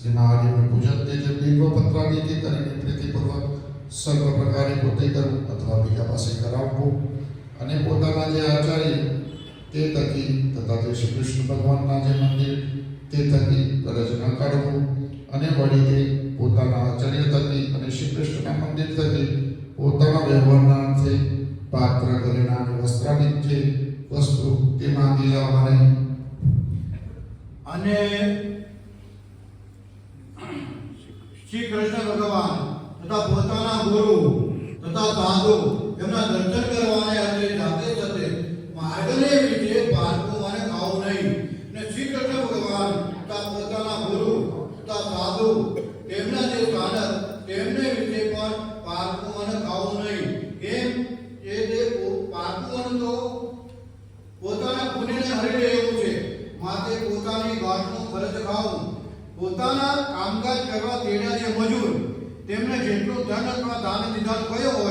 શ્રી મહાદેવનું પૂજન તે જે બિલ્વ પત્રાદિથી કરીને પ્રીતિપૂર્વક સર્વ પ્રકારે પોતે કરવું અથવા બીજા પાસે કરાવવું. અને પોતાના જે આચાર્ય તે થકી તથા તે શ્રી કૃષ્ણ ભગવાનના જે મંદિર તે થકી કરજ ન કાઢવું. અને વળી તે પોતાના આચાર્ય થકી અને શ્રી કૃષ્ણના મંદિર થકી પોતાના વ્યવહારના અર્થે પાત્ર, ઘરેણા અને છે જે વસ્તુ તે માંગી લેવા નહીં અને શ્રી કૃષ્ણ ભગવાન, તથા પોતાના ગુરુ, તથા સાધુ, એમના દર્શન કરવાને આજે જાતે જતે માર્ગને વિશે પારકું અને ખાવું નહીં. ને શ્રી કૃષ્ણ ભગવાન, તથા પોતાના ગુરુ, તથા સાધુ, તેમના જે સાધક, તેમને વિશે પણ પારકું અને ખાવું નહીં. એમ એ જે અને તો પોતાના પુણ્યને હરી રહેવું છે. માટે પોતાની વાતનું ફરજ ખાવું પોતાના કામકાજ કરવા તેડ્યા જે મજૂર. તેમને જેટલું ધન અથવા દાન દીધા કયો હોય